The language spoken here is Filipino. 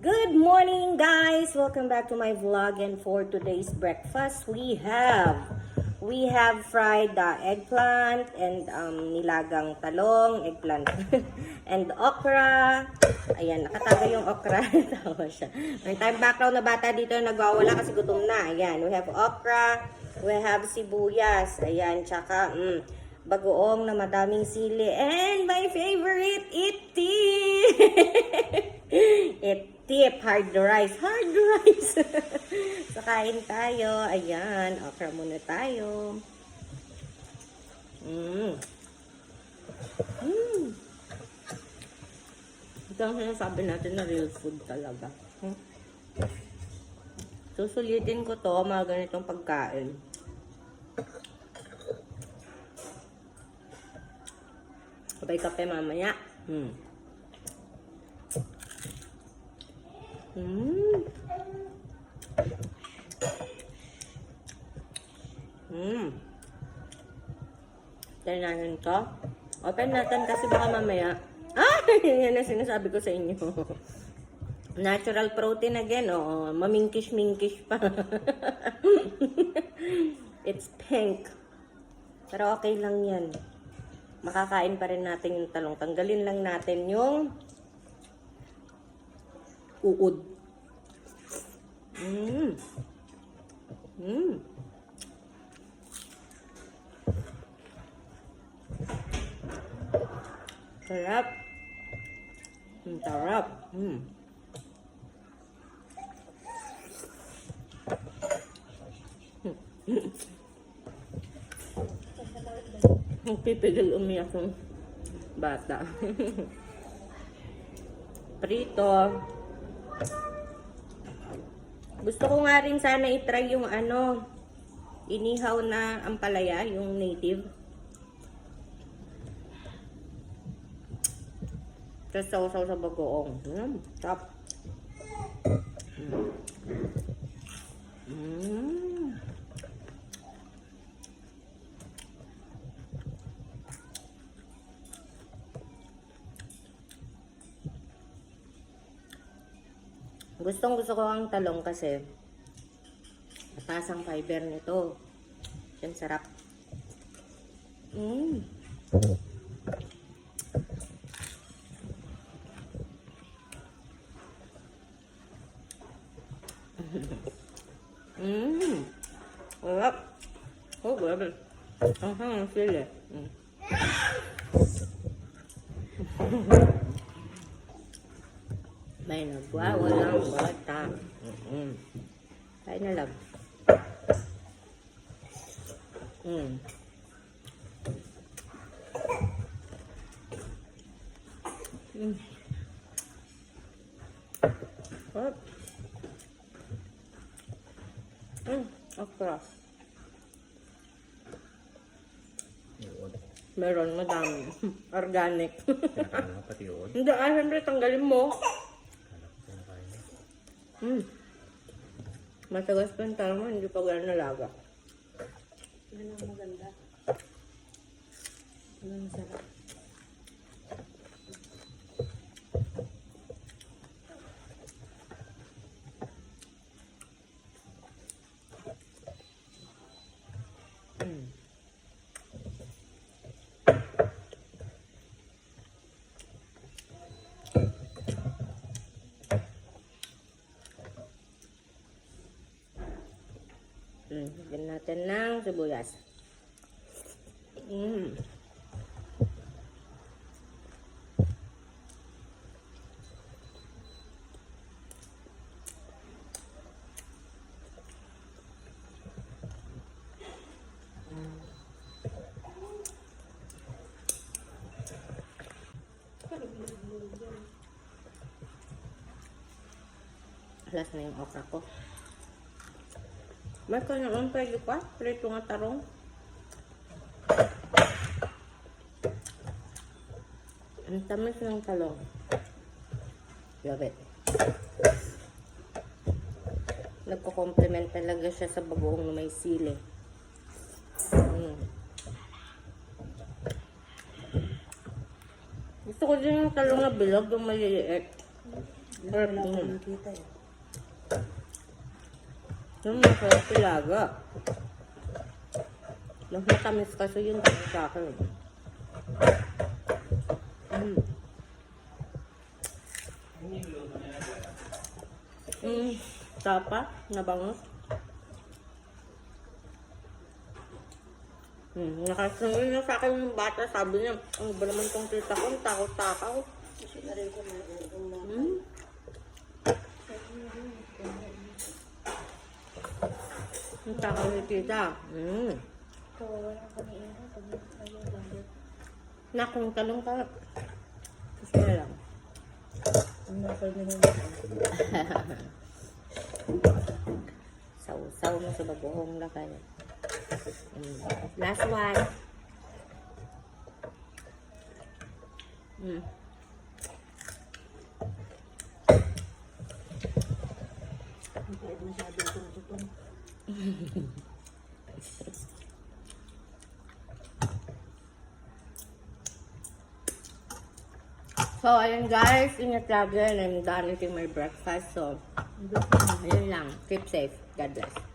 Good morning guys! Welcome back to my vlog and for today's breakfast we have we have fried uh, eggplant and um, nilagang talong, eggplant and okra. Ayan, nakatago yung okra. Tawa siya. May time background na bata dito na nagwawala kasi gutom na. Ayan, we have okra, we have sibuyas, ayan, tsaka mm, bagoong na madaming sili and my favorite, iti! Itip, hard rice. Hard rice. so, kain tayo. Ayan, okra muna tayo. Mmm. Mmm. Ito ang sinasabi natin na real food talaga. Hmm? Susulitin ko to, mga ganitong pagkain. Sabay kape mamaya. Hmm. Mm. Mm. Try natin to. Open natin kasi baka mamaya. Ah! Yan ang sinasabi ko sa inyo. Natural protein again. Oo, mamingkish-mingkish pa. It's pink. Pero okay lang yan. Makakain pa rin natin yung talong. Tanggalin lang natin yung uod. Mm. Mm. Sarap. Ang sarap. Mm. Ang pipigil umiyak yung bata. Prito. Gusto ko nga rin sana itry yung ano, inihaw na ampalaya, yung native. Tapos sausaw sa bagoong. Mm, top. Mm. Mm. Gustong gusto ko ang talong kasi mataas ang fiber nito. Yan sarap. Mm. Mm. Sarap. Oh, grabe. Ang hang ang sili. May nagwawalang bata. Mm-mm. Kaya na lang. Mm. Mm. Sarap. Mm. Okra. Meron, madami. Organic. Pati yun. Hindi, ah, siyempre, tanggalin mo. Kala ko kinakain mo. Mm. Matagas pa yung talo mo, hindi pa gano'n nalaga. Yan ang maganda. Yan ang sarap. Mm. Mm, lagyan natin ng sibuyas. Mm. Alas na yung okra ko. May ka naman pwede pa. Prito nga tarong. Ang tamis ng talong. Love it. Nagko-complement talaga siya sa bagoong na may sili. Mm. Gusto ko din yung talong na bilog, yung maliliit. Ko yun. nakita eh. Yung masarap talaga. Mas matamis kasi yun dahil sa akin. Mm. Mm, tapa, nabango. Hmm, nakasunod na sa akin yung bata, sabi niya, ang ba naman tong tita ko, takot-takaw. Yung. Hmm? Ang takaw ni tita. Hmm. Kawawa lang kami ina. Pag ayaw lang. Nakong talong ka. Kasi na lang. Ang nakal na yun. Saw-saw mo sa bagoong lakay. Mm. Last one. Mm. So, ayun guys. Ingat lagi. I'm done eating my breakfast. So, ayun lang. Keep safe. God bless.